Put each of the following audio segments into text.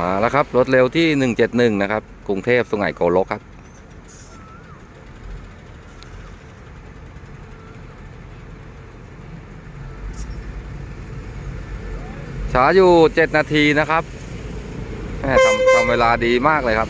มาแล้วครับ รถเร็วที่ 171 นะครับ กรุงเทพสุไหงโกลกครับ ช้าอยู่ 7 นาทีนะครับทำทำเวลาดีมากเลยครับ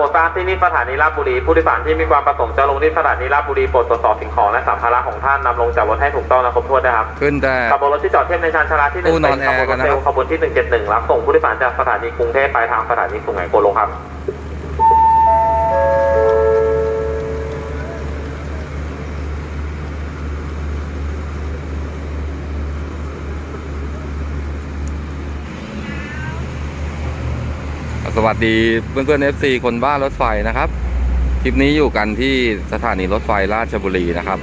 รโปรดทราบที่นี่สถานีราชบุรี ผู้โดยสารที่มีความประสงค์จะลงที่สถานีราชบุรีโปรดตรวจสอบสิ่งของและสัมภาระของท่านนำลงจากรถให้ถูกต้องและครบถ้วนนะครับขึ้นแต่ขบวนรถที่จอดเทียบในชานชาลาที่หนึ่ตู้งนเป็อนนแอขร์บวนกัรนถนะครับเร็วขบวนที่หนึ่งเจ็ดหนึ่งรับส่งผู้โดยสารจากสถานีกรุงเทพปลายทางสถานีสุไหงโกลกครับ วัสดีเพื่อนเพื่อนเอฟซีคนบ้านรถไฟนะครับ คลิปนี้อยู่กันที่สถานีรถไฟราชบุรีนะครับ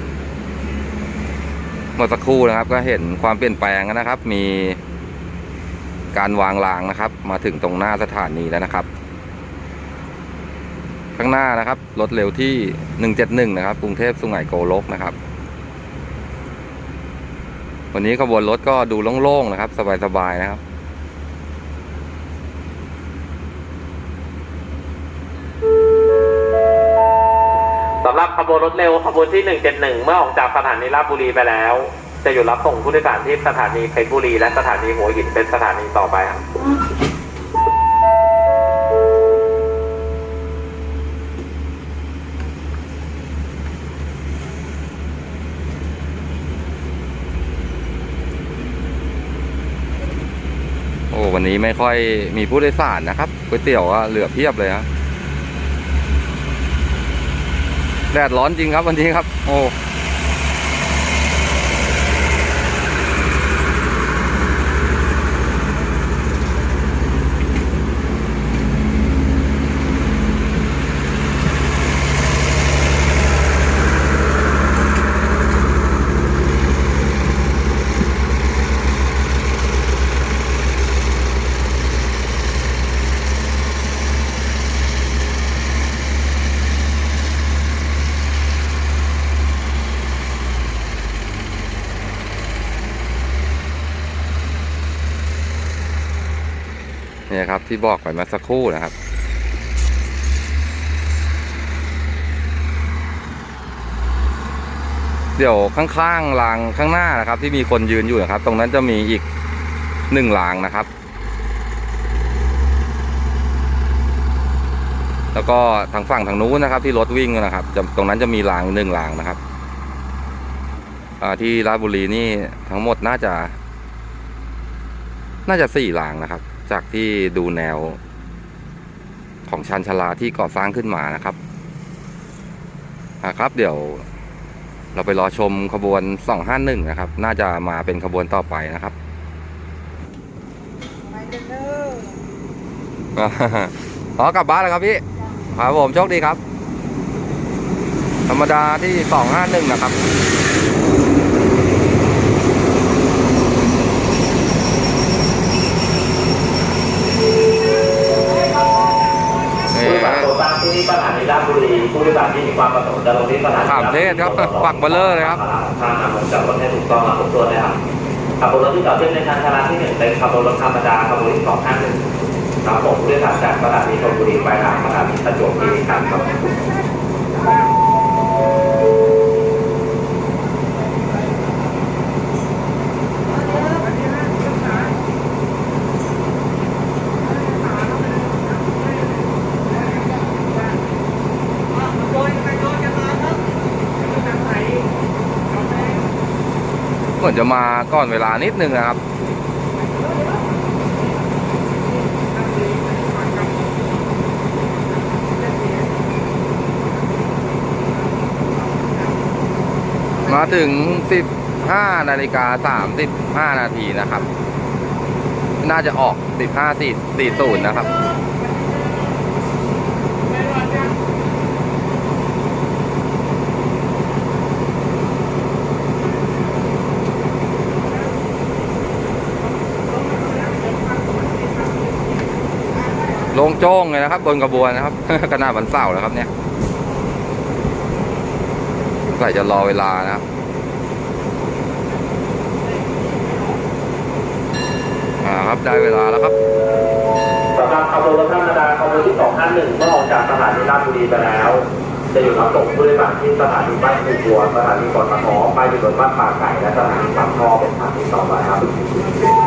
เมื่อสักครู่นะครับ ก็เห็นความเปลี่ยนแปลงนะครับ มีการวางรางนะครับ มาถึงตรงหน้าสถานีแล้วนะครับ ข้างหน้านะครับรถเร็วที่ 171 นะครับกรุงเทพสุไหงโกลกนะครับ วันนี้ขบวนรถก็ดูโล่งๆนะครับ สบายๆนะครับ ขบวนรถเร็วขบวนที่ 171 เมื่อออกจากสถานีราชบุรีไปแล้ว จะหยุดรับส่งผู้โดยสารที่สถานีเพชรบุรี และสถานีหัวหินเป็นสถานีต่อไปครับโอ้วันนี้ไม่ค่อยมีผู้โดยสารนะครับก๋วยเตี๋ยวก็เหลือเพียบเลยครับ แดดร้อนจริงครับวันนี้ครับ โอ้ ที่บอกไปมาสักครู่นะครับ เดี๋ยวข้างๆรางข้างหน้านะครับ ที่มีคนยืนอยู่นะครับ ตรงนั้นจะมีอีกหนึ่งรางนะครับ แล้วก็ทางฝั่งทางนู้นนะครับ ที่รถวิ่งนะครับจะตรงนั้นจะมีรางหนึ่งรางนะครับที่ราชบุรีนี่ทั้งหมดน่าจะ น่าจะสี่รางนะครับ จากที่ดูแนวของชันชาลาที่ก่อสร้างขึ้นมานะครับอ่าครับ เดี๋ยวเราไปรอชมขบวน 251 นะครับ น่าจะมาเป็นขบวนต่อไปนะครับไปเด้อขอกลับบ้านแล้วครับพี่ครับผมโชคดีครับ ธรรมดาที่ 251 นะครับ ผู้โดยสารโปรดทราบที่นี่สถานี ราชบุรีผู้โดยสารที่มีความประสงค์จะลงที่สถานีถามเทศครับปักเบลเลอร์เลยครับท่านนำลงจากรถให้ถูกต้องและครบถ้วนนะครับขบวนรถที่จอดเทียบในชานชาลาที่หนึ่งเป็นขบวนรถธรรมดาขบวนที่สองห้าหนึ่งรับส่งผู้โดยสารจากสถานีชลบุรีไปทางสถานีประจวบคีรีขันธ์ครับ มือนจะมาก่อนเวลานิดนึงนะครับ มาถึง 15 นาฬิกา 35 นาทีนะครับ น่าจะออก 15 40 นะครับ งโจ้งเลยนะครับ บนกระบวนนะครับ ขนาดวันเสาร์แล้วครับเนี่ยใส่จะรอเวลานะครับอ่าครับได้เวลาแล้วครับสำหรับขบวนรถธรรมดาขบวนที่ 251เมื่อออกจากสถานีราชบุรีไปแล้ว จะอยู่รับส่งผู้โดยสารที่สถานีบ้านคูบัวสถานีกรทมป้ายทะเบียนบ้านป่าไก่และสถานีปากท่อเป็นสถานีต่อไปครับ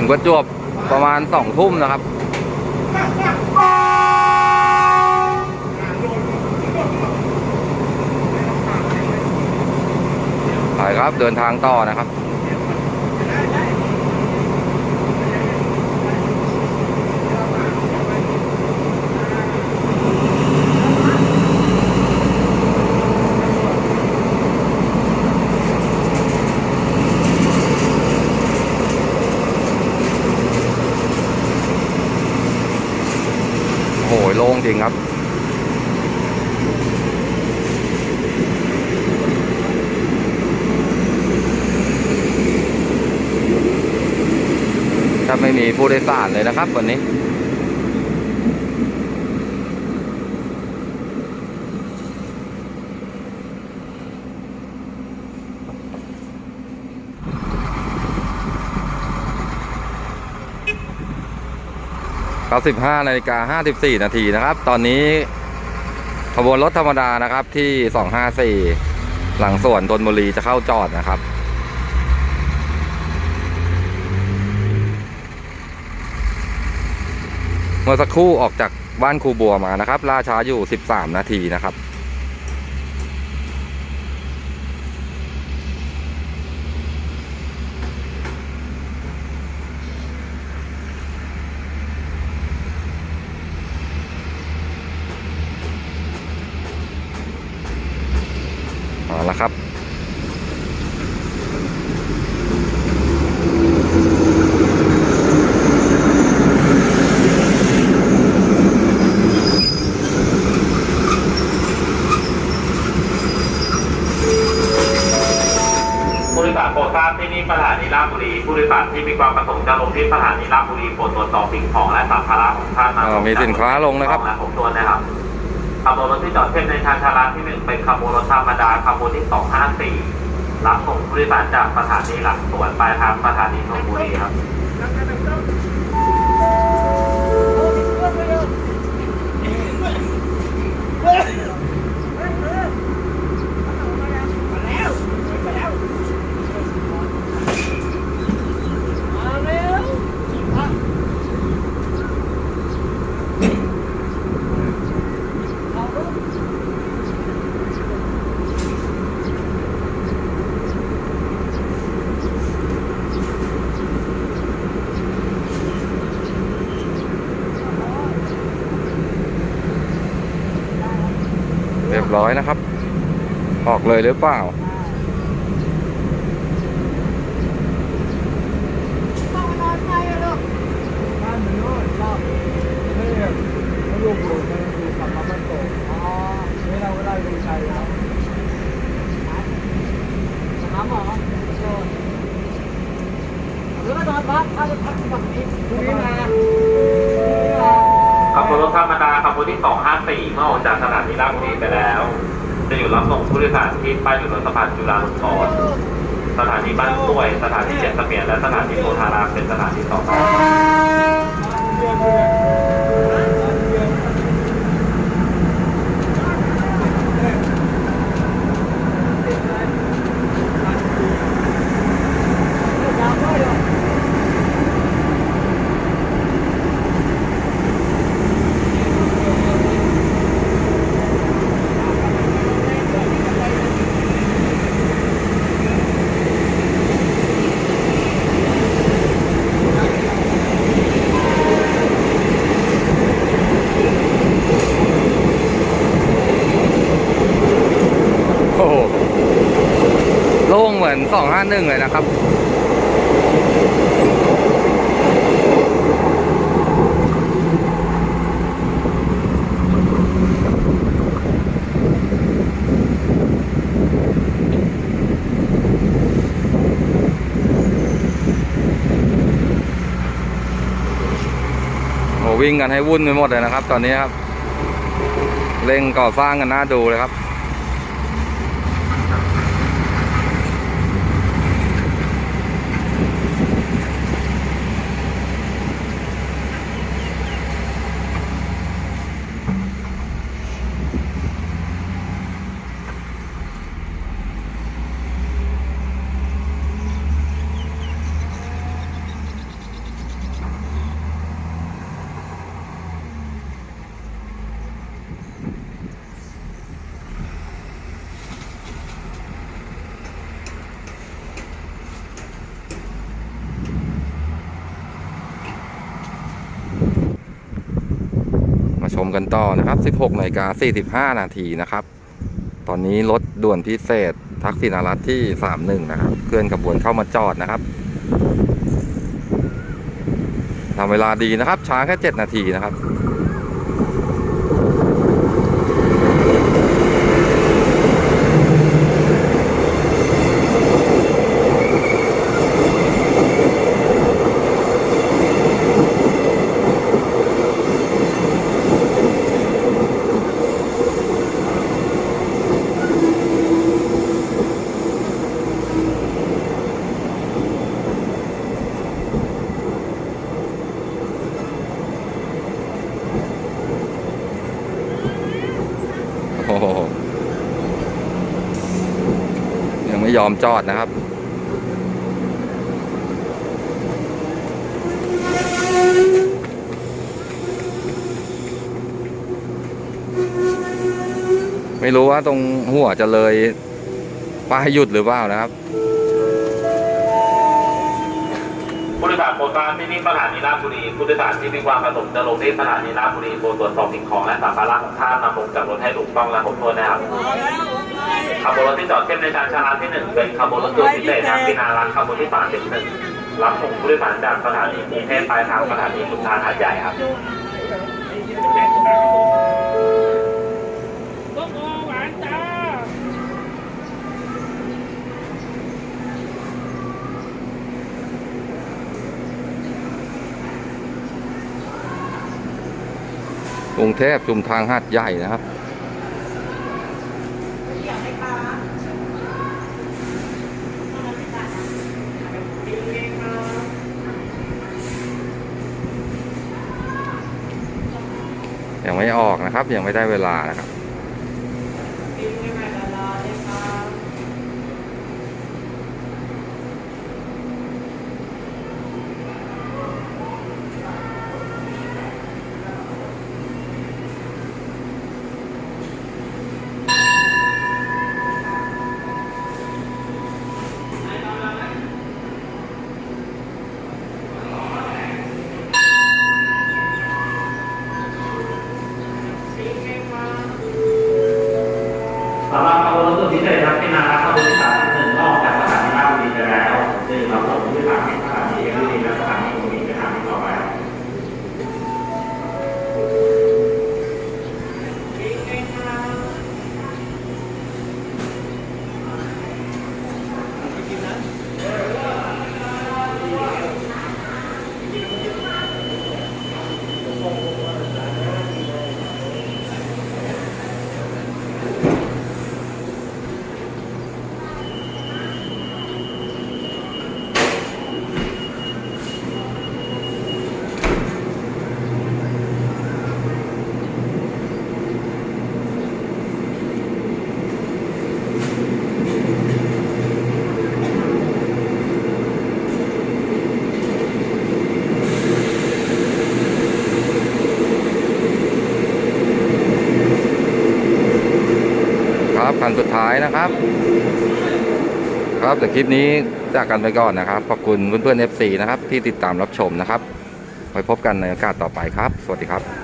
ถึงประจวบประมาณสองทุ่มนะครับ ไปครับเดินทางต่อนะครับ โจริงครับ ถ้าไม่มีผู้โดยสารเลยนะครับวันนี้ 95นาฬิกา54นาทีนะครับ ตอนนี้ขบวนรถธรรมดานะครับที่254หลังสวนธนบุรีจะเข้าจอดนะครับ เมื่อสักครู่ออกจากบ้านครูบัวมานะครับล่าช้าอยู่13นาทีนะครับ เอาละครับ ผู้โดยสารโปรด ทราบที่นี่สถานีราชบุรีผู้โดยสารที่มีความประสงค์จะลงที่สถานีราชบุรีโปรดตรวจสอบสิ่งของและสัมภาระของท่านมาอ่ามีสินค้าลงนะครับและผมตัวนะครับขบวนรถที่จอดเทียบในชานชาลาที่หนึ่งเป็นขบวนรถธรรมดาขบวนที่สองห้าสี่รับส่งผู้โดยสารจากสถานีหลักสวนปลายทางสถานีธนบุรีครับ เรีย บร้อยนะครับ ออกเลยหรือเปล่าดูนมันโน่นไม่รู้ดูดูขับมาบ้านโตอ๋อไม่เราก็ได้เป็นชัยแล้วหาหมอโดนหรือว่านอนพักถ้าจะพักฝั่งนี้มาขบวนร ถธรรมดาขบวนที่ 254 เมื่อออกจากสถานีราชบุรีไปแล้ว จะอยู่รับส่งผู้โดยสารที่ป้ายอยู่บนสะพานจุฬาลงกรณ์สถานีบ้านกล้วย สถานีเจ็ดเสมียนและสถานีโพธารามเป็นสถานีต่อไป องห้าหนึ่งเลยนะครับ วิ่งกันให้วุ่นไปหมดเลยนะครับ ตอนนี้ครับ เร่งก่อสร้างกันน่าดูเลยครับ กันต่อนะครับ 16นาฬิกา45 นาทีนะครับ ตอนนี้รถด่วนพิเศษทักษิณรัฐที่ 31 นะครับ เคลื่อนขบวนเข้ามาจอดนะครับทำเวลาดีนะครับ ช้าแค่ 7 นาทีนะครับ อมจอดนะครับ ไม่รู้ว่าตรงหัวจะเลยป้ายหยุดหรือเปล่านะครับผู้โดยสารโปรดทราบที่นี่สถานีราชบุรีผู้โดยสารที่มีความประสงค์จะลงที่สถานีราชบุรีโปรดตรวจสอบสิ่งของและสัมภาระของท่านนำลงจากรถให้ถูกต้องและครบถ้วนนะครับ ขบวนรถที่จอดเข้มในชานชาลาที่หนึ่งเป็นขบวนรถตู้พิเศษนะครับที่นารักขบวนที่สามสิบหนึ่งรับส่งผู้โดยสารจากสถานีกรุงเทพปลายทางสถานีสุนทรหาดใหญ่ครับกรุงเทพชุมทางหาดใหญ่นะครับ ยังไม่ออกนะครับ ยังไม่ได้เวลานะครับ คันสุดท้ายนะครับ ครับแต่คลิปนี้จากกันไปก่อนนะครับ ขอบคุณเพื่อนๆ FC นะครับ ที่ติดตามรับชมนะครับ ไว้พบกันในโอกาสต่อไปครับ สวัสดีครับ